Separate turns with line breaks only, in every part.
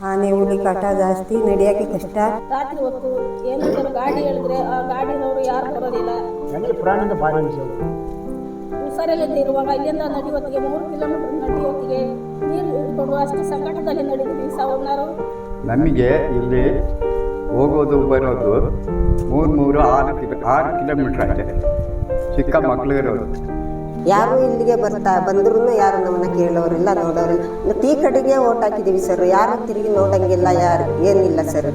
ಆನೆ ಹುಲಿ ಕಾಟ ಜಾಸ್ತಿ ನಡೆಯೋಕ್ಕೆ ಕಷ್ಟ.
ರಾತ್ರಿ ಹೊತ್ತು ಏನಾದರೂ ಗಾಡಿ ಹೇಳಿದ್ರೆ ಆ ಗಾಡಿನವರು ಯಾರು ಬರೋದಿಲ್ಲ.
ನನಗೆ ಪ್ರಾಣಿಯಿಂದ ಭಾರಿ ಅನಿಸ್ತು
ಹುಷಾರಿಲ್ಲದೆ ಇರುವಾಗ ಇಲ್ಲಿಂದ ಹೊತ್ತಿಗೆ ಮೂರು ಕಿಲೋಮೀಟರ್ ನಡೆಯುವತ್ತಿಗೆ ನೀರು ಹಿಡ್ಕೊಂಡು ಅಷ್ಟು ಸಂಕಟದಲ್ಲಿ ನಡೆದಿದ್ವಿ ಸಾವಿರಾರು
ನಮಗೆ ಇಲ್ಲಿ ಹೋಗೋದು ಬರೋದು ಮೂರು ಮೂರು ಆರು ಕಿಲೋ ಆರು ಕಿಲೋಮೀಟ್ರ್ ಆಗಿದೆ ಚಿಕ್ಕ ಮಕ್ಕಳು ಇರೋದು.
ಯಾರು ಇಲ್ಲಿಗೆ ಬರ್ತಾ ಬಂದ್ರು ಯಾರು ನಮ್ಮನ್ನ ಕೇಳೋರಿಲ್ಲ, ನೋಡೋರಿಲ್ಲ. ಈ ಕಡೆಗೆ ಓಟ್ ಹಾಕಿದೀವಿ ಸರ್. ಯಾರು ತಿರುಗಿ ನೋಡಂಗಿಲ್ಲ, ಯಾರು, ಏನಿಲ್ಲ ಸರ್.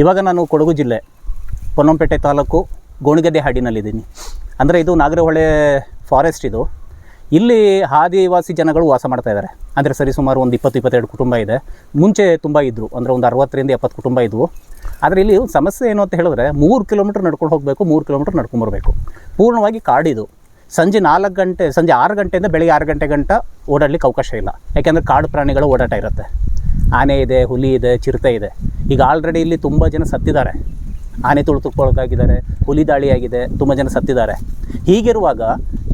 ಇವಾಗ ನಾನು ಕೊಡಗು ಜಿಲ್ಲೆ, ಪೊನ್ನಂಪೇಟೆ ತಾಲೂಕು ಗೋಣಿಗದ್ದೆ ಹಾಡಿನಲ್ಲಿದ್ದೀನಿ. ಅಂದರೆ ಇದು ನಾಗರಹೊಳೆ ಫಾರೆಸ್ಟ್ ಇದು. ಇಲ್ಲಿ ಆದಿವಾಸಿ ಜನಗಳು ವಾಸ ಮಾಡ್ತಾ ಇದ್ದಾರೆ ಅಂದರೆ ಸರಿ ಸುಮಾರು ಒಂದು ಇಪ್ಪತ್ತು, ಇಪ್ಪತ್ತೆರಡು ಕುಟುಂಬ ಇದೆ. ಮುಂಚೆ ತುಂಬ ಇದ್ದರು ಅಂದರೆ ಒಂದು ಅರವತ್ತರಿಂದ ಎಪ್ಪತ್ತು ಕುಟುಂಬ ಇದ್ವು. ಆದರೆ ಇಲ್ಲಿ ಸಮಸ್ಯೆ ಏನು ಅಂತ ಹೇಳಿದ್ರೆ ಮೂರು ಕಿಲೋಮೀಟ್ರ್ ನಡ್ಕೊಂಡು ಹೋಗಬೇಕು, ಮೂರು ಕಿಲೋಮೀಟ್ರ್ ನಡ್ಕೊಂಬರ್ಬೇಕು ಪೂರ್ಣವಾಗಿ ಕಾಡಿದು. ಸಂಜೆ ನಾಲ್ಕು ಗಂಟೆ, ಸಂಜೆ ಆರು ಗಂಟೆಯಿಂದ ಬೆಳಿಗ್ಗೆ ಆರು ಗಂಟೆ ಗಂಟ ಓಡಾಡ್ಲಿಕ್ಕೆ ಅವಕಾಶ ಇಲ್ಲ. ಯಾಕೆಂದರೆ ಕಾಡು ಪ್ರಾಣಿಗಳ ಓಡಾಟ ಇರುತ್ತೆ. ಆನೆ ಇದೆ, ಹುಲಿ ಇದೆ, ಚಿರತೆ ಇದೆ. ಈಗ ಆಲ್ರೆಡಿ ಇಲ್ಲಿ ತುಂಬ ಜನ ಸತ್ತಿದ್ದಾರೆ. ಆನೆ ತುಳಿತುಕೊಳಗಾಗಿದ್ದಾರೆ ಹುಲಿ ದಾಳಿಯಾಗಿದೆ, ತುಂಬ ಜನ ಸತ್ತಿದ್ದಾರೆ. ಹೀಗಿರುವಾಗ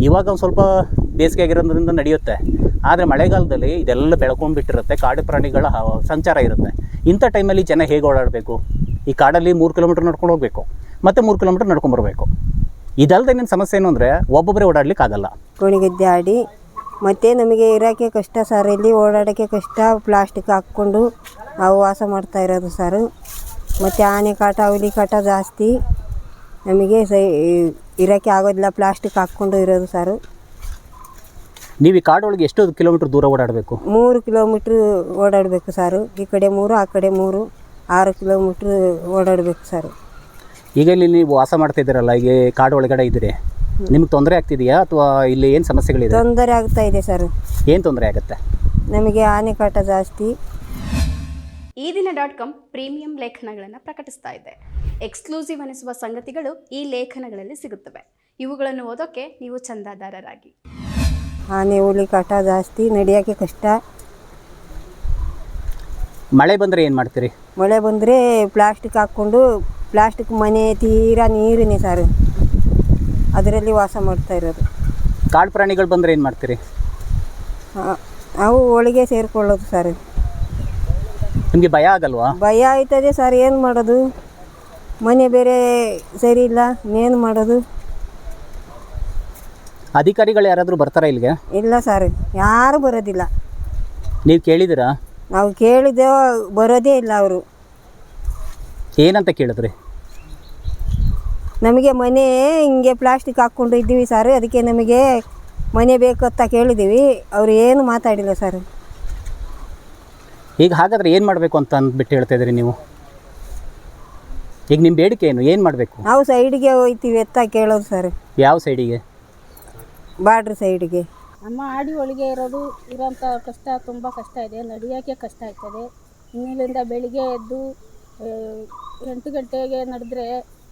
ಇವಾಗ ಒಂದು ಸ್ವಲ್ಪ ಬೇಸಿಗೆ ಆಗಿರೋದ್ರಿಂದ ನಡೆಯುತ್ತೆ. ಆದರೆ ಮಳೆಗಾಲದಲ್ಲಿ ಇದೆಲ್ಲ ಬೆಳ್ಕೊಂಡ್ಬಿಟ್ಟಿರುತ್ತೆ. ಕಾಡು ಪ್ರಾಣಿಗಳ ಸಂಚಾರ ಇರುತ್ತೆ. ಇಂಥ ಟೈಮಲ್ಲಿ ಜನ ಹೇಗೆ ಓಡಾಡಬೇಕು? ಈ ಕಾಡಲ್ಲಿ ಮೂರು ಕಿಲೋಮೀಟ್ರ್ ನಡ್ಕೊಂಡು ಹೋಗಬೇಕು. ಮತ್ತು ಮೂರು ಕಿಲೋಮೀಟ್ರ್ ನಡ್ಕೊಂಬರ್ಬೇಕು ಇದಲ್ಲದೆ ನಿನ್ನ ಸಮಸ್ಯೆ ಏನು ಅಂದರೆ ಒಬ್ಬೊಬ್ಬರೇ ಓಡಾಡ್ಲಿಕ್ಕೆ ಆಗಲ್ಲ
ಗೋಣಿಗದ್ದೆ ಆಡಿ ಮತ್ತೆ ನಮಗೆ ಇರೋಕ್ಕೆ ಕಷ್ಟ ಸರ್ ಇಲ್ಲಿ ಓಡಾಡೋಕ್ಕೆ ಕಷ್ಟ ಪ್ಲಾಸ್ಟಿಕ್ ಹಾಕ್ಕೊಂಡು ನಾವು ವಾಸ ಮಾಡ್ತಾ ಇರೋದು ಸರ್ ಮತ್ತು ಆನೆ ಕಾಟ ಹುಲಿ ಕಾಟ ಜಾಸ್ತಿ. ನಮಗೆ ಸೈ ಇರೋಕ್ಕೆ ಆಗೋದಿಲ್ಲ ಪ್ಲಾಸ್ಟಿಕ್ ಹಾಕ್ಕೊಂಡು ಇರೋದು ಸರ್
ನೀವು ಈ ಕಾಡೊಳಗೆ ಎಷ್ಟು ಕಿಲೋಮೀಟ್ರ್ ದೂರ ಓಡಾಡಬೇಕು?
ಮೂರು ಕಿಲೋಮೀಟ್ರ್ ಓಡಾಡಬೇಕು ಸರ್ ಈ ಕಡೆ ಮೂರು ಆ ಕಡೆ ಮೂರು ಆರು ಕಿಲೋಮೀಟ್ರ್ ಓಡಾಡಬೇಕು ಸರ್
ಈಗ ಇಲ್ಲಿ ನೀವು ವಾಸ ಮಾಡ್ತಾ ಇದ್ದೀರಲ್ಲ ಈಗ ಕಾಡು ಒಳಗಡೆ ಇದ್ದೀರಿ. ನಿಮ್ಗೆ ತೊಂದರೆ ಆಗ್ತಿದೆಯಾ ಅಥವಾ ಇಲ್ಲಿ ಏನು ಸಮಸ್ಯೆಗಳಿದೆ?
ತೊಂದರೆ ಆಗ್ತಾ ಇದೆ ಸರ್.
ಏನು ತೊಂದರೆ ಆಗುತ್ತೆ?
ನಮಗೆ ಆನೆ ಕಾಟ ಜಾಸ್ತಿ.
ಈ ದಿನ ಡಾಟ್ ಕಾಮ್ ಪ್ರೀಮಿಯಂ ಲೇಖನಗಳನ್ನು ಪ್ರಕಟಿಸ್ತಾ ಇದೆ. ಎಕ್ಸ್ಕ್ಲೂಸಿವ್ ಅನಿಸುವ ಸಂಗತಿಗಳು ಈ ಲೇಖನಗಳಲ್ಲಿ ಸಿಗುತ್ತವೆ. ಇವುಗಳನ್ನು ಓದೋಕೆ ನೀವು ಚಂದಾದಾರರಾಗಿ.
ಆನೆ ಹುಲಿ ಕಾಟ ಜಾಸ್ತಿ ನಡೆಯೋಕ್ಕೆ ಕಷ್ಟ.
ಮಳೆ ಬಂದರೆ ಏನು ಮಾಡ್ತೀರಿ?
ಮಳೆ ಬಂದರೆ ಪ್ಲಾಸ್ಟಿಕ್ ಹಾಕ್ಕೊಂಡು ಪ್ಲಾಸ್ಟಿಕ್ ಮನೆ ತೀರಾ ನೀರಿನೇ ಸರ್. ಅದರಲ್ಲಿ ವಾಸ ಮಾಡ್ತಾ ಇರೋದು.
ಕಾಡು ಪ್ರಾಣಿಗಳು ಬಂದರೆ ಏನು ಮಾಡ್ತೀರಿ?
ಅವು ಒಳಗೆ ಸೇರಿಕೊಳ್ಳೋದು ಸರ್.
ನಿಮಗೆ ಭಯ ಆಗಲ್ವಾ?
ಭಯ ಆಯ್ತದೆ ಸರ್ ಏನು ಮಾಡೋದು? ಮನೆ ಬೇರೆ ಸರಿ ಇಲ್ಲ ಏನು ಮಾಡೋದು?
ಅಧಿಕಾರಿಗಳು ಯಾರಾದರೂ ಬರ್ತಾರಾ ಇಲ್ಲಿಗೆ?
ಇಲ್ಲ ಸರ್ ಯಾರು ಬರೋದಿಲ್ಲ.
ನೀವು ಕೇಳಿದಿರಾ
ನಾವು ಕೇಳಿದೆ ಬರೋದೇ ಇಲ್ಲ ಅವರು.
ಏನಂತ ಕೇಳಿದ್ರಿ?
ನಮಗೆ ಮನೆ ಹಿಂಗೆ ಪ್ಲಾಸ್ಟಿಕ್ ಹಾಕ್ಕೊಂಡು ಇದ್ದೀವಿ ಸರ್ ಅದಕ್ಕೆ ನಮಗೆ ಮನೆ ಬೇಕು ಅಂತ ಕೇಳಿದ್ದೀವಿ. ಅವರು ಏನು ಮಾತಾಡಿಲ್ಲ ಸರ್
ಈಗ ಹಾಗಾದ್ರೆ ಏನು ಮಾಡಬೇಕು ಅಂತ ಅಂದ್ಬಿಟ್ಟು ಹೇಳ್ತಾ ಇದ್ರಿ ನೀವು? ಈಗ ನಿಮ್ಮ ಬೇಡಿಕೆ ಏನು? ಏನು ಮಾಡಬೇಕು?
ನಾವು ಸೈಡಿಗೆ ಹೋಗ್ತೀವಿ ಅಂತ ಕೇಳೋದು ಸರ್
ಯಾವ ಸೈಡಿಗೆ
ಬಾರ್ಡ್ರ್ ಸೈಡಿಗೆ
ನಮ್ಮ ಆಡಿ ಒಳಗೆ ಇರೋದು ಇರೋಂಥ ಕಷ್ಟ ತುಂಬ ಕಷ್ಟ ಇದೆ. ನಡೆಯೋಕ್ಕೆ ಕಷ್ಟ ಆಗ್ತದೆ. ಇನ್ನಿಲ್ಲಿಂದ ಬೆಳಿಗ್ಗೆ ಎದ್ದು ಎಂಟು ಗಂಟೆಗೆ ನಡೆದ್ರೆ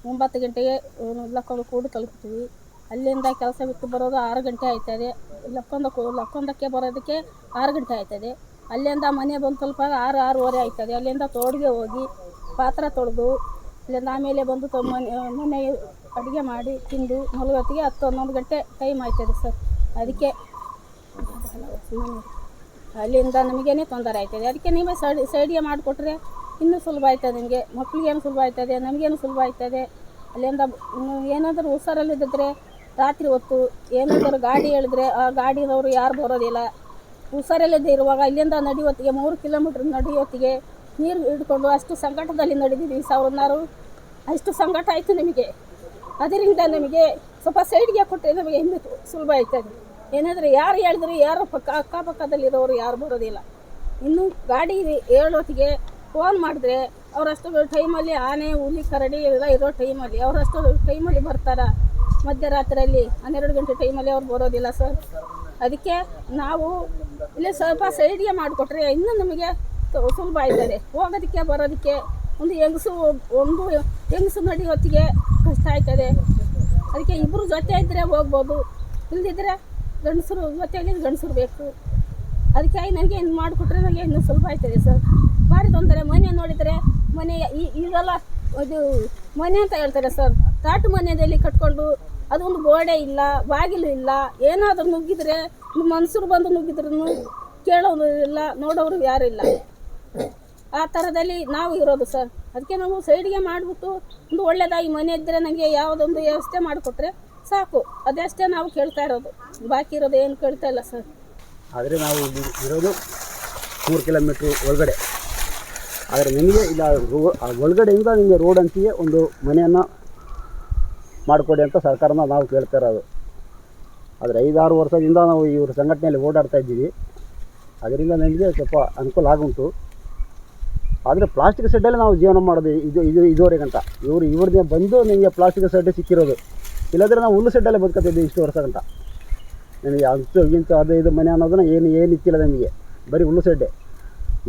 ಒಂಬತ್ತು ಗಂಟೆಗೆ ಲಕ್ಕೊಂದು ಕೂಡು ತಲುಪ್ತೀವಿ ಅಲ್ಲಿಂದ ಕೆಲಸ ಬಿಟ್ಟು ಬರೋದು ಆರು ಗಂಟೆ ಆಯ್ತದೆ. ಲಕ್ಕೊಂದ ಲಕ್ಕೊಂದಕ್ಕೆ ಬರೋದಕ್ಕೆ ಆರು ಗಂಟೆ ಆಯ್ತದೆ. ಅಲ್ಲಿಂದ ಮನೆ ಬಂದು ತಲುಪಾಗ ಆರು, ಆರೂವರೆ ಆಯ್ತದೆ. ಅಲ್ಲಿಂದ ತೋಡಿಗೆ ಹೋಗಿ ಪಾತ್ರ ತೊಳೆದು, ಅಲ್ಲಿಂದ ಆಮೇಲೆ ಬಂದು ತ- ಮನೆ ಅಡುಗೆ ಮಾಡಿ ತಿಂದು ಮಲಗೋತ್ತಿಗೆ ಹತ್ತು, ಹನ್ನೊಂದು ಗಂಟೆ ಟೈಮ್ ಆಯ್ತದೆ ಸರ್. ಅದಕ್ಕೆ ಅಲ್ಲಿಂದ ನಮಗೇನೆ ತೊಂದರೆ ಆಯ್ತದೆ. ಅದಕ್ಕೆ ನೀವೇ ಸೈಡ್ ಸೈಡಿಗೆ ಮಾಡಿಕೊಟ್ರೆ ಇನ್ನೂ ಸುಲಭ ಆಯ್ತದೆ ನಿಮಗೆ? ಮಕ್ಳಿಗೇನು ಸುಲಭ ಆಯ್ತದೆ ನಮಗೇನು ಸುಲಭ ಆಯ್ತದೆ ಅಲ್ಲಿಂದ ಏನಾದರೂ ಹುಷಾರಲ್ಲಿದ್ದರೆ ರಾತ್ರಿ ಹೊತ್ತು ಏನಾದರೂ ಗಾಡಿ ಹೇಳಿದ್ರೆ ಆ ಗಾಡಿನವರು ಯಾರು ಬರೋದಿಲ್ಲ. ಹುಷಾರಲ್ಲದೆ ಇರುವಾಗ ಇಲ್ಲಿಂದ ನಡೆಯುವತ್ತಿಗೆ ಮೂರು ಕಿಲೋಮೀಟ್ರ್ ನಡೆಯುವತ್ತಿಗೆ ನೀರು ಹಿಡ್ಕೊಂಡು ಅಷ್ಟು ಸಂಕಟದಲ್ಲಿ ನಡೆದಿದ್ದೀವಿ ಸಾವಿರನಾರು. ಅಷ್ಟು ಸಂಕಟ ಆಯಿತು ನಮಗೆ. ಅದರಿಂದ ನಮಗೆ ಸ್ವಲ್ಪ ಸೈಡ್ಗೆ ಕೊಟ್ಟರೆ ನಮಗೆ ಹಿಂದೆ ಸುಲಭ ಆಯ್ತದೆ ಏನಾದರೂ ಯಾರು ಹೇಳಿದ್ರೆ ಯಾರು ಪಕ್ಕ ಅಕ್ಕಪಕ್ಕದಲ್ಲಿರೋರು ಯಾರು ಬರೋದಿಲ್ಲ. ಇನ್ನು ಗಾಡಿ ಹೇಳೋತ್ತಿಗೆ ಫೋನ್ ಮಾಡಿದ್ರೆ ಅವರಷ್ಟು ಟೈಮಲ್ಲಿ ಆನೆ, ಹುಲಿ, ಕರಡಿ ಎಲ್ಲ ಇರೋ ಟೈಮಲ್ಲಿ ಅವರಷ್ಟು ಟೈಮಲ್ಲಿ ಬರ್ತಾರ ಮಧ್ಯರಾತ್ರಿಯಲ್ಲಿ. ಹನ್ನೆರಡು ಗಂಟೆ ಟೈಮಲ್ಲಿ ಅವ್ರು ಬರೋದಿಲ್ಲ ಸರ್ ಅದಕ್ಕೆ ನಾವು ಇಲ್ಲಿ ಸ್ವಲ್ಪ ಸೈಡ್ಗೆ ಮಾಡಿಕೊಟ್ರೆ ಇನ್ನೂ ನಮಗೆ ಸುಲಭ ಆಯ್ತದೆ. ಹೋಗೋದಕ್ಕೆ, ಬರೋದಕ್ಕೆ ಒಂದು ಹೆಂಗಸು ಒಂದು ಹೆಂಗಸು ನಡಿ ಹೊತ್ತಿಗೆ ಕಷ್ಟ ಆಯ್ತದೆ. ಅದಕ್ಕೆ ಇಬ್ಬರು ಜೊತೆ ಇದ್ದರೆ ಹೋಗ್ಬೋದು. ಇಲ್ಲದಿದ್ದರೆ ಗಂಡಸರು ಜೊತೆಯಲ್ಲಿ ಗಂಡಸರು ಬೇಕು. ಅದಕ್ಕೆ ನನಗೆ ಇನ್ನು ಮಾಡಿಕೊಟ್ರೆ ನನಗೆ ಇನ್ನೂ ಸುಲಭ ಆಯ್ತದೆ ಸರ್ ಭಾರಿ ತೊಂದರೆ. ಮನೆ ನೋಡಿದರೆ ಮನೆ ಈಗೆಲ್ಲ ಇದು ಮನೆ ಅಂತ ಹೇಳ್ತಾರೆ ಸರ್. ತಾಟು ಮನೆಯಲ್ಲಿ ಕಟ್ಕೊಂಡು ಅದೊಂದು ಗೋಡೆ ಇಲ್ಲ, ಬಾಗಿಲು ಇಲ್ಲ, ಏನಾದರೂ ನುಗ್ಗಿದ್ರೆ ಮನ್ಸೂರು ಬಂದು ನುಗ್ಗಿದ್ರೂ ಕೇಳೋರು ಇಲ್ಲ, ನೋಡೋರು ಯಾರು ಇಲ್ಲ. ಆ ಥರದಲ್ಲಿ ನಾವು ಇರೋದು ಸರ್. ಅದಕ್ಕೆ ನಾವು ಸೈಡ್ಗೆ ಮಾಡಿಬಿಟ್ಟು ಒಂದು ಒಳ್ಳೆಯದಾಗಿ ಮನೆ ಇದ್ದರೆ ನನಗೆ ಯಾವುದೊಂದು ವ್ಯವಸ್ಥೆ ಮಾಡಿಕೊಟ್ರೆ ಸಾಕು. ಅದಷ್ಟೇ ನಾವು ಕೇಳ್ತಾ ಇರೋದು. ಬಾಕಿ ಇರೋದು ಏನು ಕೇಳ್ತಾ ಇಲ್ಲ ಸರ್.
ಆದರೆ ನಾವು ಇರೋದು ಮೂರು ಕಿಲೋಮೀಟ್ರ್ ಒಳಗಡೆ. ಆದರೆ ನಿಮಗೆ ಇಲ್ಲ ಒಳಗಡೆಯಿಂದ ನಿಮಗೆ ರೋಡ್ ಅಂತೆಯೇ ಒಂದು ಮನೆಯನ್ನು ಮಾಡಿಕೊಡಿ ಅಂತ ಸರ್ಕಾರನ ನಾವು ಕೇಳ್ತಾ ಇರೋದು. ಆದರೆ ಐದಾರು ವರ್ಷದಿಂದ ನಾವು ಇವ್ರ ಸಂಘಟನೆಯಲ್ಲಿ ಓಡಾಡ್ತಾ ಇದ್ದೀವಿ. ಅದರಿಂದ ನಮಗೆ ಸ್ವಲ್ಪ ಅನುಕೂಲ ಆಗುಂಟು. ಆದರೆ ಪ್ಲಾಸ್ಟಿಕ್ ಸೆಡ್ಡಲ್ಲಿ ನಾವು ಜೀವನ ಮಾಡೋದು ಇದು ಇದು ಇದುವರೆಗಂಟ ಇವರು ಇವ್ರದ್ದೇ ಬಂದು ನಿಮಗೆ ಪ್ಲಾಸ್ಟಿಕ್ ಸೆಡ್ ಸಿಕ್ಕಿರೋದು. ಇಲ್ಲದ್ರೆ ನಾವು ಹುಲ್ಲು ಸೆಡ್ಡಲ್ಲೇ ಬದುಕತ್ತಿದ್ದೆ ಇಷ್ಟು ವರ್ಷ ಗಂಟ. ನನಗೆ ಅಂಚು ಇಂಥ ಅದು ಇದು ಮನೆ ಅನ್ನೋದನ್ನ ಏನು ಏನು ಇಕ್ಕಿಲ್ಲ ನಮಗೆ. ಬರೀ ಹುಲ್ಲು ಸೆಡ್ಡೆ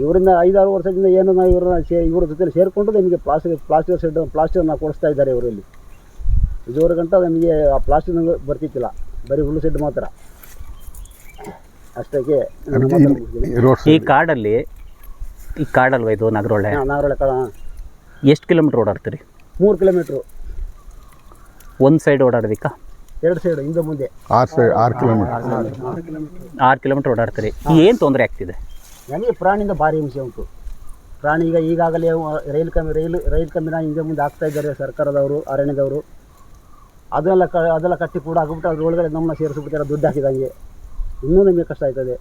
ಇವರಿಂದ ಐದಾರು ವರ್ಷದಿಂದ ಏನು ನಾವು ಇವರ ಸೇ ಇವ್ರ ಜೊತೆ ಸೇರಿಕೊಂಡು ನಿಮಗೆ ಪ್ಲಾಸ್ಟಿಕ್ ಪ್ಲಾಸ್ಟಿಕ್ ಸೆಡ್ ಪ್ಲಾಸ್ಟಿಕನ್ನು ಕೊಡಿಸ್ತಾ ಇದ್ದಾರೆ ಇವರಲ್ಲಿ. ಇದುವರೆ ಗಂಟ ನಮಗೆ ಆ ಪ್ಲಾಸ್ಟಿಕ್ ಬರ್ತಿತ್ತಿಲ್ಲ. ಬರೀ ಹುಲ್ಲು ಸೆಡ್ ಮಾತ್ರ. ಅಷ್ಟಕ್ಕೆ.
ಈ ಕಾಡಲ್ಲಿ ಈ ಕಾಡಲ್ವ ಇದು ನಾಗರಹೊಳೆ
ಹಾ, ನಾಗರಹೊಳೆ ಕಳ
ಎಷ್ಟು ಕಿಲೋಮೀಟ್ರ್ ಓಡಾಡ್ತೀರಿ?
ಮೂರು ಕಿಲೋಮೀಟ್ರು.
ಒಂದು ಸೈಡ್ ಓಡಾಡೋದಕ್ಕ?
ಎರಡು ಸೈಡ್ ಹಿಂದೆ ಮುಂದೆ.
ಆರು ಸೈಡ್ ಆರು ಕಿಲೋಮೀಟರ್.
ಆರು ಕಿಲೋಮೀಟ್ರ್ ಓಡಾಡ್ತೀರಿ. ಏನು ತೊಂದರೆ ಆಗ್ತಿದೆ?
ನನಗೆ ಪ್ರಾಣಿಯಿಂದ ಭಾರಿ ಹಿಂಸೆ ಉಂಟು. ಪ್ರಾಣಿ ಈಗ ಈಗಾಗಲೇ ರೈಲು ಕಮ್ಮಿ, ರೈಲು ರೈಲು ಕಮ್ಮಿನ ಹಿಂದೆ ಮುಂದೆ ಆಗ್ತಾ ಇದ್ದಾರೆ ಸರ್ಕಾರದವರು, ಅರಣ್ಯದವರು. ಅದೆಲ್ಲ ಕ, ಅದೆಲ್ಲ ಕಟ್ಟಿ ಕೂಡ ಹಾಕ್ಬಿಟ್ಟು ಅದ್ರೊಳಗಡೆ ನಮ್ಮನ್ನ ಸೇರಿಸ್ಬಿಡ್ತಾರೆ ದುಡ್ಡು ಹಾಕಿದಂಗೆ. ಇನ್ನೂ ನಮಗೆ ಕಷ್ಟ ಆಯ್ತದೆ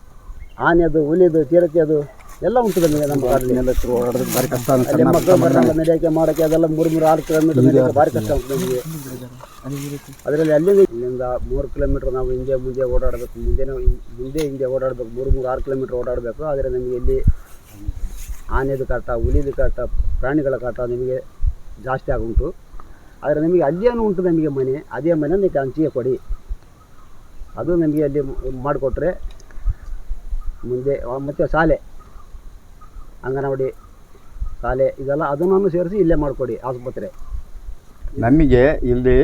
ಆನೆದು ಹುಲಿದು ಚಿರತೆ ಅದು ಎಲ್ಲ ಉಂಟು ನಮಗೆ ನಮ್ಮ
ಭಾರಿ ಕಷ್ಟ
ಅಲ್ಲಿ ಮಕ್ಕಳು ಬರಲ್ಲ ನಡೆಯೋಕೆ ಮಾಡೋಕ್ಕೆ ಅದೆಲ್ಲ ಮೂರು ಮೂರು ಆರು ಕಿಲೋಮೀಟರ್ ನಡೆಯೋಕೆ ಭಾರಿ ಕಷ್ಟ ಉಂಟು ನಮಗೆ. ಅದರಲ್ಲಿ ಅಲ್ಲಿಂದ ಇಲ್ಲಿಂದ ಮೂರು ಕಿಲೋಮೀಟರ್ ನಾವು ಹಿಂದೆ ಮುಂದೆ ಓಡಾಡಬೇಕು. ಮುಂದೆ ಮುಂದೆ ಹಿಂದೆ ಓಡಾಡಬೇಕು. ಮೂರು ಮೂರು ಆರು ಕಿಲೋಮೀಟರ್ ಓಡಾಡಬೇಕು. ಆದರೆ ನಮಗೆ ಇಲ್ಲಿ ಆನೆದು ಕಾಟ ಹುಲಿದು ಕಾಟ ಪ್ರಾಣಿಗಳ ಕಾಟ ನಿಮಗೆ ಜಾಸ್ತಿ ಆಗುಂಟು ಆದರೆ ನಿಮಗೆ ಅಲ್ಲಿಯೇನು ಉಂಟು ನಮಗೆ ಮನೆ. ಅದೇ ಮನೆ ನೀವು ಹಂಚಿಗೆ ಕೊಡಿ. ಅದು ನಮಗೆ ಅಲ್ಲಿ ಮಾಡಿಕೊಟ್ರೆ ಮುಂದೆ ಮತ್ತು ಶಾಲೆ. ಅಂಗನವಾಡಿ, ಶಾಲೆ, ಇದೆಲ್ಲ ಅದನ್ನು ಸೇರಿಸಿ ಇಲ್ಲೇ ಮಾಡಿಕೊಡಿ ಆಸ್ಪತ್ರೆ.
ನಮಗೆ ಇಲ್ಲಿ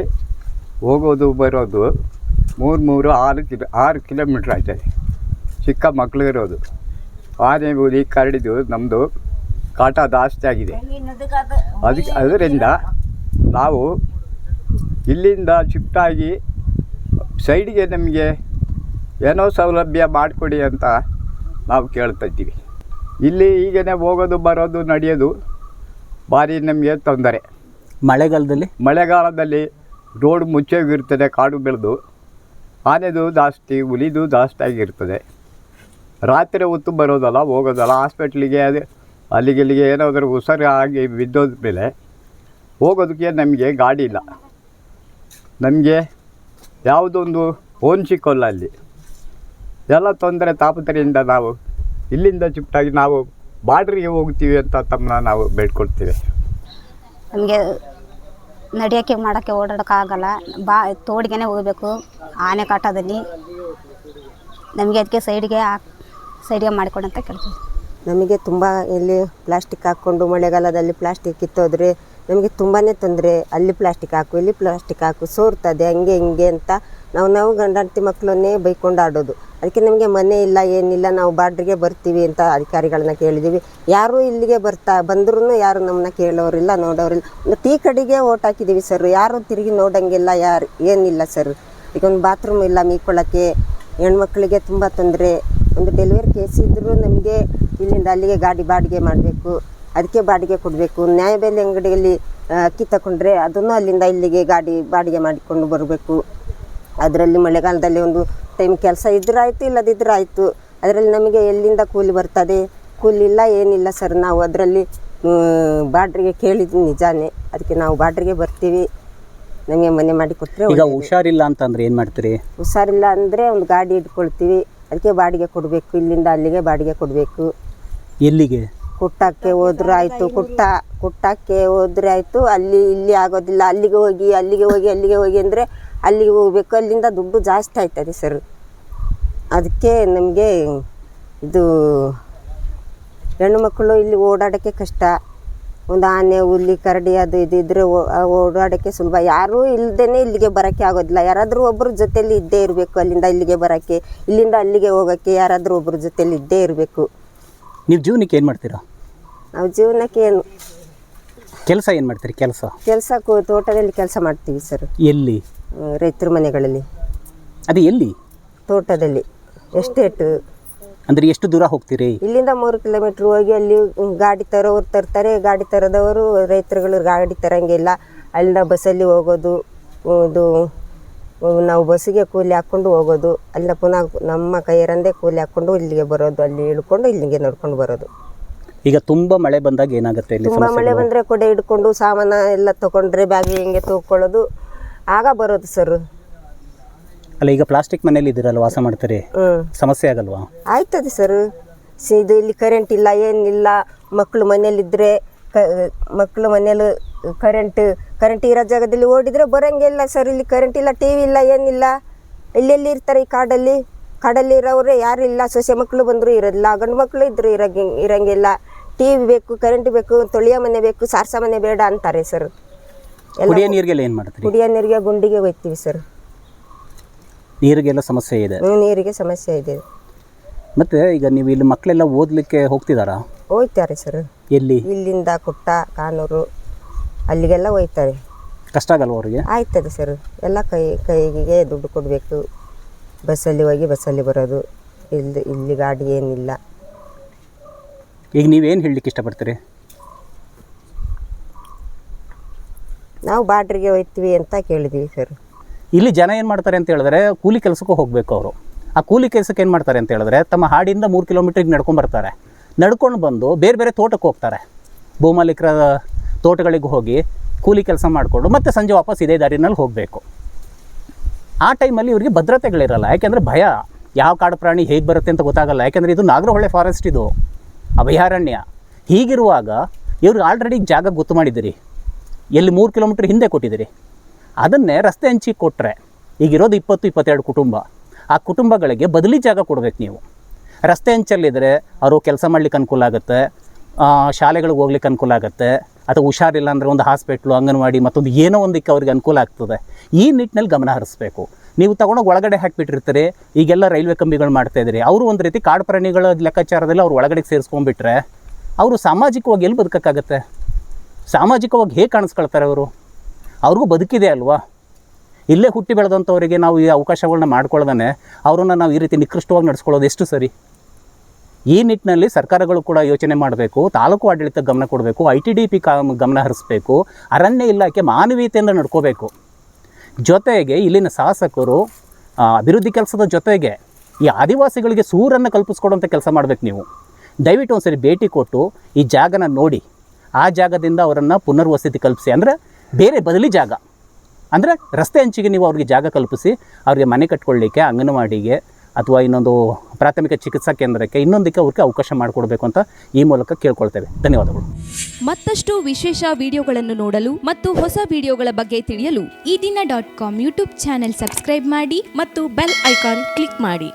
ಹೋಗೋದು, ಬರೋದು ಮೂರು ಮೂರು, ಆರು ಕಿಲೋ, ಆರು ಕಿಲೋಮೀಟ್ರ್ ಆಯ್ತದೆ. ಚಿಕ್ಕ ಮಕ್ಕಳಿರೋದು ಆನೆ ಹುಲಿ ಕರಡಿದು ನಮ್ಮದು ಕಾಟ ಜಾಸ್ತಿ ಆಗಿದೆ. ಅದಕ್ಕೆ ಅದರಿಂದ ನಾವು ಇಲ್ಲಿಂದ ಶಿಫ್ಟಾಗಿ ಸೈಡಿಗೆ ನಮಗೆ ಏನೋ ಸೌಲಭ್ಯ ಮಾಡಿಕೊಡಿ ಅಂತ ನಾವು ಕೇಳ್ತಾ ಇದ್ದೀವಿ. ಇಲ್ಲಿ ಈಗೇನೆ ಹೋಗೋದು ಬರೋದು ನಡೆಯೋದು ಭಾರಿ ನಮಗೆ ತೊಂದರೆ.
ಮಳೆಗಾಲದಲ್ಲಿ?
ಮಳೆಗಾಲದಲ್ಲಿ ರೋಡ್ ಮುಚ್ಚೋಗಿರ್ತದೆ ಕಾಡು ಬೆಳೆದು. ಆನೆದು ಜಾಸ್ತಿ ಹುಲಿದು ಜಾಸ್ತಿ ಆಗಿರ್ತದೆ. ರಾತ್ರಿ ಹೊತ್ತು ಬರೋದಲ್ಲ ಹೋಗೋದಲ್ಲ. ಹಾಸ್ಪಿಟ್ಲಿಗೆ ಅದು ಅಲ್ಲಿಗೆ ಇಲ್ಲಿಗೆ ಏನಾದರೂ ಹುಷಾರು ಆಗಿ ಬಿದ್ದೋದ ಮೇಲೆ ಹೋಗೋದಕ್ಕೆ ನಮಗೆ ಗಾಡಿ ಇಲ್ಲ. ನಮಗೆ ಯಾವುದೊಂದು ಓನ್ ಸಿಕ್ಕೋಲ್ಲ ಅಲ್ಲಿ. ಎಲ್ಲ ತೊಂದರೆ ತಾಪತ್ರೆಯಿಂದ ನಾವು ಇಲ್ಲಿಂದ ಚುಪ್ಟಾಗಿ ನಾವು ಬಾರ್ಡ್ರಿಗೆ ಹೋಗ್ತೀವಿ ಅಂತ ತಮ್ಮನ್ನ ನಾವು ಬೇಡ್ಕೊಳ್ತೀವಿ.
ನಮಗೆ ನಡೆಯೋಕ್ಕೆ ಮಾಡೋಕ್ಕೆ ಓಡಾಡೋಕ್ಕಾಗಲ್ಲ. ಬಾ ತೋಡಿಗೆನೆ ಹೋಗಬೇಕು ಆನೆ ಕಾಟದಲ್ಲಿ. ನಮಗೆ ಅದಕ್ಕೆ ಸೈಡ್ಗೆ ಸೈಡ್ಗೆ ಮಾಡಿಕೊಡಂತ ಅಂತ ಕೇಳ್ತೀವಿ.
ನಮಗೆ ತುಂಬ ಇಲ್ಲಿ ಪ್ಲಾಸ್ಟಿಕ್ ಹಾಕ್ಕೊಂಡು ಮಳೆಗಾಲದಲ್ಲಿ ಪ್ಲಾಸ್ಟಿಕ್ ಕಿತ್ತೋದ್ರೆ ನಮಗೆ ತುಂಬಾ ತೊಂದರೆ. ಅಲ್ಲಿ ಪ್ಲಾಸ್ಟಿಕ್ ಹಾಕು ಇಲ್ಲಿ ಪ್ಲಾಸ್ಟಿಕ್ ಹಾಕು ಸೋರ್ತದೆ ಹಂಗೆ ಹಿಂಗೆ ಅಂತ ನಾವು ನಾವು ಗಂಡಂತಿ ಮಕ್ಕಳನ್ನೇ ಬೈಕೊಂಡು ಆಡೋದು ಅದಕ್ಕೆ ನಮಗೆ ಮನೆ ಇಲ್ಲ, ಏನಿಲ್ಲ, ನಾವು ಬಾಡ್ರಿಗೆ ಬರ್ತೀವಿ ಅಂತ ಅಧಿಕಾರಿಗಳನ್ನ ಕೇಳಿದ್ದೀವಿ ಯಾರೂ ಇಲ್ಲಿಗೆ ಬರ್ತಾ ಬಂದ್ರೂ ಯಾರು ನಮ್ಮನ್ನ ಕೇಳೋರಿಲ್ಲ, ನೋಡೋರಿಲ್ಲ. ಟೀ ಕಡೆಗೆ ಓಟ್ ಹಾಕಿದ್ದೀವಿ ಸರ್. ಯಾರು ತಿರುಗಿ ನೋಡೋಂಗಿಲ್ಲ, ಯಾರು, ಏನಿಲ್ಲ ಸರ್. ಈಗ ಒಂದು ಬಾತ್ರೂಮ್ ಇಲ್ಲ, ಮೀಕೊಳ್ಳೋಕ್ಕೆ. ಹೆಣ್ಮಕ್ಳಿಗೆ ತುಂಬ ತೊಂದರೆ. ಒಂದು ಡೆಲಿವರಿ ಕೇಸ್ ಇದ್ದರೂ ನಮಗೆ ಇಲ್ಲಿಂದ ಅಲ್ಲಿಗೆ ಗಾಡಿ ಬಾಡಿಗೆ ಮಾಡಬೇಕು. ಅದಕ್ಕೆ ಬಾಡಿಗೆ ಕೊಡಬೇಕು. ನ್ಯಾಯಬೆಲೆ ಅಂಗಡಿಯಲ್ಲಿ ಅಕ್ಕಿ ತಗೊಂಡ್ರೆ ಅದನ್ನು ಅಲ್ಲಿಂದ ಇಲ್ಲಿಗೆ ಗಾಡಿ ಬಾಡಿಗೆ ಮಾಡಿಕೊಂಡು ಬರಬೇಕು. ಅದರಲ್ಲಿ ಮಳೆಗಾಲದಲ್ಲಿ ಒಂದು ಟೈಮ್ ಕೆಲಸ ಇದ್ರೆ ಆಯಿತು ಇಲ್ಲದಿದ್ದರೆ ಆಯಿತು. ಅದರಲ್ಲಿ ನಮಗೆ ಎಲ್ಲಿಂದ ಕೂಲಿ ಬರ್ತದೆ? ಕೂಲಿ ಇಲ್ಲ ಏನಿಲ್ಲ ಸರ್. ನಾವು ಅದರಲ್ಲಿ ಬಾಡ್ರಿಗೆ ಕೇಳಿದ್ವಿ ನಿಜಾನೇ. ಅದಕ್ಕೆ ನಾವು ಬಾಡ್ರಿಗೆ ಬರ್ತೀವಿ. ನಮಗೆ ಮನೆ ಮಾಡಿ ಕೊಟ್ಟರೆ
ಈಗ ಹುಷಾರಿಲ್ಲ ಅಂತಂದ್ರೆ ಏನು ಮಾಡ್ತೀರಿ?
ಹುಷಾರಿಲ್ಲ ಅಂದರೆ ಒಂದು ಗಾಡಿ ಇಟ್ಕೊಳ್ತೀವಿ. ಅದಕ್ಕೆ ಬಾಡಿಗೆ ಕೊಡಬೇಕು. ಇಲ್ಲಿಂದ ಅಲ್ಲಿಗೆ ಬಾಡಿಗೆ ಕೊಡಬೇಕು.
ಎಲ್ಲಿಗೆ?
ಕುಟ್ಟಕ್ಕೆ ಹೋದ್ರೆ ಆಯಿತು. ಕುಟ್ಟ ಕುಟ್ಟಕ್ಕೆ ಹೋದ್ರೆ ಆಯಿತು. ಅಲ್ಲಿ ಇಲ್ಲಿ ಆಗೋದಿಲ್ಲ. ಅಲ್ಲಿಗೆ ಹೋಗಿ ಅಲ್ಲಿಗೆ ಹೋಗಿ ಅಲ್ಲಿಗೆ ಹೋಗಿ ಅಂದರೆ ಅಲ್ಲಿಗೆ ಹೋಗ್ಬೇಕು ಅಲ್ಲಿಂದ ದುಡ್ಡು ಜಾಸ್ತಿ ಆಯ್ತದೆ ಸರ್ ಅದಕ್ಕೆ ನಮಗೆ ಇದು ಹೆಣ್ಣು ಮಕ್ಕಳು ಇಲ್ಲಿ ಓಡಾಡೋಕ್ಕೆ ಕಷ್ಟ. ಒಂದು ಆನೆ ಹುಲಿ ಕರಡಿ ಅದು ಇದು ಆ ಓಡಾಡೋಕ್ಕೆ ಸುಲಭ. ಯಾರೂ ಇಲ್ಲದೇ ಇಲ್ಲಿಗೆ ಬರೋಕ್ಕೆ ಆಗೋದಿಲ್ಲ. ಯಾರಾದರೂ ಒಬ್ಬರು ಜೊತೆಯಲ್ಲಿ ಇದ್ದೇ ಇರಬೇಕು ಅಲ್ಲಿಂದ ಇಲ್ಲಿಗೆ ಬರೋಕ್ಕೆ ಇಲ್ಲಿಂದ ಅಲ್ಲಿಗೆ ಹೋಗೋಕ್ಕೆ ಯಾರಾದರೂ ಒಬ್ಬರು ಜೊತೆಯಲ್ಲಿ ಇದ್ದೇ ಇರಬೇಕು.
ನೀವು ಜೀವನಕ್ಕೆ ಏನು ಮಾಡ್ತೀರಾ?
ನಾವು ಜೀವನಕ್ಕೆ ಏನು?
ಕೆಲಸ ಏನು ಮಾಡ್ತೀರಿ? ಕೆಲಸ?
ಕೆಲಸ ತೋಟದಲ್ಲಿ ಕೆಲಸ ಮಾಡ್ತೀವಿ ಸರ್
ಎಲ್ಲಿ?
ರೈತರ ಮನೆಗಳಲ್ಲಿ.
ಅದು ಎಲ್ಲಿ?
ತೋಟದಲ್ಲಿ. ಎಸ್ಟೇಟ್.
ಅಂದರೆ ಎಷ್ಟು ದೂರ ಹೋಗ್ತೀರಿ?
ಇಲ್ಲಿಂದ ಮೂರು ಕಿಲೋಮೀಟ್ರ್ ಹೋಗಿ ಅಲ್ಲಿ ಗಾಡಿ ತರೋರು ತರ್ತಾರೆ ಗಾಡಿ ತರದವರು ರೈತರುಗಳು ಗಾಡಿ ತರಂಗಿಲ್ಲ ಅಲ್ಲಿಂದ ಬಸ್ಸಲ್ಲಿ ಹೋಗೋದು ಇದು ನಾವು ಬಸ್ಸಿಗೆ ಕೂಲಿ ಹಾಕ್ಕೊಂಡು ಹೋಗೋದು. ಅಲ್ಲಿಂದ ಪುನಃ ನಮ್ಮ ಕೈಯರಂದೇ ಕೂಲಿ ಹಾಕ್ಕೊಂಡು ಇಲ್ಲಿಗೆ ಬರೋದು ಅಲ್ಲಿ ಇಳ್ಕೊಂಡು ಇಲ್ಲಿಗೆ ನಡ್ಕೊಂಡು ಬರೋದು.
ಈಗ ತುಂಬ ಮಳೆ ಬಂದಾಗ ಏನಾಗುತ್ತೆ ಇಲ್ಲಿ
ತುಂಬ ಮಳೆ ಬಂದರೆ ಕೊಡೆ ಹಿಡ್ಕೊಂಡು ಸಾಮಾನು ಎಲ್ಲ ತಗೊಂಡ್ರೆ ಬ್ಯಾಗ್ ಹಿಂಗೆ ತೂಕೊಳ್ಳೋದು. ಆಗ ಬರೋದು ಸರ್
ಅಲ್ಲ ಈಗ ಪ್ಲಾಸ್ಟಿಕ್ ಮನೇಲಿ ಇದ್ದೀರಲ್ಲ ವಾಸ ಮಾಡ್ತಾರೆ?
ಹ್ಞೂ
ಸಮಸ್ಯೆ ಆಗಲ್ವಾ?
ಆಯ್ತದೆ ಸರ್ ಸಿ- ಇದು ಇಲ್ಲಿ ಕರೆಂಟ್ ಇಲ್ಲ ಏನಿಲ್ಲ. ಮಕ್ಕಳು ಮನೇಲಿದ್ದರೆ ಕ ಮಕ್ಕಳು ಮನೇಲಿ ಕರೆಂಟ್ ಕರೆಂಟ್ ಇರೋ ಜಾಗದಲ್ಲಿ ಓಡಿದರೆ ಬರೋಂಗಿಲ್ಲ ಸರ್ ಇಲ್ಲಿ ಕರೆಂಟ್ ಇಲ್ಲ ಟಿ ವಿ ಇಲ್ಲ ಏನಿಲ್ಲ. ಎಲ್ಲೆಲ್ಲಿ ಇರ್ತಾರೆ ಈ ಕಾಡಲ್ಲಿ? ಕಾಡಲ್ಲಿ ಇರೋವ್ರೆ ಯಾರು ಇಲ್ಲ. ಸೊಸೆ ಮಕ್ಕಳು ಬಂದರೂ ಇರೋದಿಲ್ಲ ಗಂಡು ಮಕ್ಕಳು ಇದ್ದರೂ ಇರೋಂಗಿ ಇರೋಂಗಿಲ್ಲ. ಟಿ ವಿ ಬೇಕು ಕರೆಂಟ್ ಬೇಕು ತೊಳೆಯೋ ಮನೆ ಬೇಕು ಸಾರ್ಸ ಮನೆ ಬೇಡ ಅಂತಾರೆ ಸರ್
ಕುಡಿಯೋ ನೀರಿಗೆಲ್ಲ ಏನು ಮಾಡ್ತೀರಿ?
ಕುಡಿಯೋ ನೀರಿಗೆ ಗುಂಡಿಗೆ ಒಯ್ತೀವಿ ಸರ್.
ನೀರಿಗೆಲ್ಲ ಸಮಸ್ಯೆ ಇದೆ?
ನೀರಿಗೆ ಸಮಸ್ಯೆ ಇದೆ.
ಮತ್ತೆ ಈಗ ನೀವು ಇಲ್ಲಿ ಮಕ್ಕಳೆಲ್ಲ ಓದಲಿಕ್ಕೆ ಹೋಗ್ತಿದ್ದಾರಾ
ಹೋಗ್ತಾರೆ ಸರ್.
ಎಲ್ಲಿ?
ಇಲ್ಲಿಂದ ಕುಟ್ಟ ಕಾನೂರು ಅಲ್ಲಿಗೆಲ್ಲ ಹೋಯ್ತಾರೆ
ಕಷ್ಟ ಆಗಲ್ವ ಅವರಿಗೆ?
ಆಯ್ತದೆ ಸರ್. ಎಲ್ಲ ಕೈ ಕೈಗೆ ದುಡ್ಡು ಕೊಡಬೇಕು. ಬಸ್ಸಲ್ಲಿ ಹೋಗಿ ಬಸ್ಸಲ್ಲಿ ಬರೋದು. ಇಲ್ಲಿ ಇಲ್ಲಿ ಗಾಡಿ ಏನಿಲ್ಲ
ಈಗ ನೀವೇನು ಹೇಳಲಿಕ್ಕೆ ಇಷ್ಟಪಡ್ತೀರಿ?
ನಾವು ಬಾಡ್ರಿಗೆ ಹೋಯ್ತೀವಿ ಅಂತ ಕೇಳಿದ್ವಿ ಸರ್
ಇಲ್ಲಿ ಜನ ಏನು ಮಾಡ್ತಾರೆ ಅಂತ ಹೇಳಿದ್ರೆ ಕೂಲಿ ಕೆಲಸಕ್ಕೂ ಹೋಗಬೇಕು ಅವರು. ಆ ಕೂಲಿ ಕೆಲಸಕ್ಕೆ ಏನು ಮಾಡ್ತಾರೆ ಅಂತ ಹೇಳಿದ್ರೆ ತಮ್ಮ ಹಾಡಿಂದ ಮೂರು ಕಿಲೋಮೀಟ್ರಿಗೆ ನಡ್ಕೊಂಡು ಬರ್ತಾರೆ. ನಡ್ಕೊಂಡು ಬಂದು ಬೇರೆ ಬೇರೆ ತೋಟಕ್ಕೆ ಹೋಗ್ತಾರೆ. ಭೂಮಾಲೀಕರ ತೋಟಗಳಿಗೆ ಹೋಗಿ ಕೂಲಿ ಕೆಲಸ ಮಾಡಿಕೊಂಡು ಮತ್ತೆ ಸಂಜೆ ವಾಪಸ್ ಇದೇ ದಾರಿನಲ್ಲಿ ಹೋಗಬೇಕು. ಆ ಟೈಮಲ್ಲಿ ಇವರಿಗೆ ಭದ್ರತೆಗಳಿರಲ್ಲ. ಯಾಕೆಂದರೆ ಭಯ. ಯಾವ ಕಾಡು ಪ್ರಾಣಿ ಹೇಗೆ ಬರುತ್ತೆ ಅಂತ ಗೊತ್ತಾಗಲ್ಲ. ಯಾಕೆಂದರೆ ಇದು ನಾಗರಹೊಳೆ ಫಾರೆಸ್ಟ್ ಇದು. ಅಭಯಾರಣ್ಯ. ಹೀಗಿರುವಾಗ ಇವ್ರಿಗೆ ಆಲ್ರೆಡಿ ಜಾಗ ಗೊತ್ತು ಮಾಡಿದ್ದೀರಿ. ಎಲ್ಲಿ ಮೂರು ಕಿಲೋಮೀಟ್ರ್ ಹಿಂದೆ ಕೊಟ್ಟಿದ್ದೀರಿ? ಅದನ್ನೇ ರಸ್ತೆ ಹಂಚಿಗೆ ಕೊಟ್ಟರೆ ಈಗಿರೋದು ಇಪ್ಪತ್ತು, ಇಪ್ಪತ್ತೆರಡು ಕುಟುಂಬ. ಆ ಕುಟುಂಬಗಳಿಗೆ ಬದಲಿ ಜಾಗ ಕೊಡಬೇಕು ನೀವು. ರಸ್ತೆ ಹಂಚಲ್ಲಿದ್ದರೆ ಅವರು ಕೆಲಸ ಮಾಡ್ಲಿಕ್ಕೆ ಅನುಕೂಲ ಆಗುತ್ತೆ ಶಾಲೆಗಳಿಗೆ ಹೋಗ್ಲಿಕ್ಕೆ ಅನುಕೂಲ ಆಗುತ್ತೆ, ಅಥವಾ ಹುಷಾರಿಲ್ಲ ಅಂದರೆ ಒಂದು ಹಾಸ್ಪಿಟ್ಲು, ಅಂಗನವಾಡಿ, ಮತ್ತೊಂದು ಏನೋ ಒಂದಕ್ಕೆ ಅವ್ರಿಗೆ ಅನುಕೂಲ ಆಗ್ತದೆ. ಈ ನಿಟ್ಟಿನಲ್ಲಿ ಗಮನ ಹರಿಸ್ಬೇಕು. ನೀವು ತಗೊಂಡೋಗಿ ಒಳಗಡೆ ಹಾಕಿಬಿಟ್ಟಿರ್ತೀರಿ, ಈಗೆಲ್ಲ ರೈಲ್ವೆ ಕಂಬಿಗಳು ಮಾಡ್ತಾ ಇದ್ದೀರಿ. ಅವರು ಒಂದು ರೀತಿ ಕಾಡು ಪ್ರಾಣಿಗಳ ಲೆಕ್ಕಾಚಾರದಲ್ಲಿ ಅವ್ರು ಒಳಗಡೆ ಸೇರಿಸ್ಕೊಂಡ್ಬಿಟ್ರೆ, ಅವರು ಸಾಮಾಜಿಕವಾಗಿ ಎಲ್ಲಿ ಬದುಕೋಕ್ಕಾಗತ್ತೆ? ಸಾಮಾಜಿಕವಾಗಿ ಹೇಗೆ ಕಾಣಿಸ್ಕೊಳ್ತಾರೆ ಅವರು? ಅವ್ರಿಗೂ ಬದುಕಿದೆ ಅಲ್ವಾ? ಇಲ್ಲೇ ಹುಟ್ಟಿ ಬೆಳೆದಂಥವರಿಗೆ ನಾವು ಈ ಅವಕಾಶಗಳನ್ನ ಮಾಡ್ಕೊಳ್ದೇ ಅವರನ್ನು ನಾವು ಈ ರೀತಿ ನಿಕೃಷ್ಟವಾಗಿ ನಡೆಸ್ಕೊಳ್ಳೋದು ಎಷ್ಟು ಸರಿ? ಈ ನಿಟ್ಟಿನಲ್ಲಿ ಸರ್ಕಾರಗಳು ಕೂಡ ಯೋಚನೆ ಮಾಡಬೇಕು, ತಾಲೂಕು ಆಡಳಿತ ಗಮನ ಕೊಡಬೇಕು, ಐ ಟಿ ಡಿ ಪಿ ಕಾ, ಗಮನ ಹರಿಸ್ಬೇಕು, ಅರಣ್ಯ ಇಲಾಖೆ ಮಾನವೀಯತೆಯಿಂದ ನಡ್ಕೋಬೇಕು. ಜೊತೆಗೆ ಇಲ್ಲಿನ ಶಾಸಕರು ಅಭಿವೃದ್ಧಿ ಕೆಲಸದ ಜೊತೆಗೆ ಈ ಆದಿವಾಸಿಗಳಿಗೆ ಸೂರನ್ನು ಕಲ್ಪಿಸ್ಕೊಡುವಂಥ ಕೆಲಸ ಮಾಡಬೇಕು ನೀವು. ದಯವಿಟ್ಟು ಒಂದು ಸರಿ ಭೇಟಿ ಕೊಟ್ಟು ಈ ಜಾಗನ ನೋಡಿ. ಆ ಜಾಗದಿಂದ ಅವರನ್ನು ಪುನರ್ವಸತಿ ಕಲ್ಪಿಸಿ. ಅಂದರೆ ಬೇರೆ ಬದಲಿ ಜಾಗ. ಅಂದರೆ ರಸ್ತೆ ಹಂಚಿಗೆ ನೀವು ಅವ್ರಿಗೆ ಜಾಗ ಕಲ್ಪಿಸಿ, ಅವ್ರಿಗೆ ಮನೆ ಕಟ್ಕೊಳ್ಳಿಕ್ಕೆ, ಅಂಗನವಾಡಿಗೆ ಅಥವಾ ಇನ್ನೊಂದು ಪ್ರಾಥಮಿಕ ಚಿಕಿತ್ಸಾ ಕೇಂದ್ರಕ್ಕೆ ಇನ್ನೊಂದಕ್ಕೆ ಅವ್ರಿಗೆ ಅವಕಾಶ ಮಾಡಿಕೊಡ್ಬೇಕು ಅಂತ ಈ ಮೂಲಕ ಕೇಳ್ಕೊಳ್ತೇವೆ. ಧನ್ಯವಾದಗಳು.
ಮತ್ತಷ್ಟು ವಿಶೇಷ ವಿಡಿಯೋಗಳನ್ನು ನೋಡಲು ಮತ್ತು ಹೊಸ ವಿಡಿಯೋಗಳ ಬಗ್ಗೆ ತಿಳಿಯಲು
Eedina dot com YouTube channel subscribe ಮಾಡಿ ಮತ್ತು ಬೆಲ್ ಐಕಾನ್ ಕ್ಲಿಕ್ ಮಾಡಿ.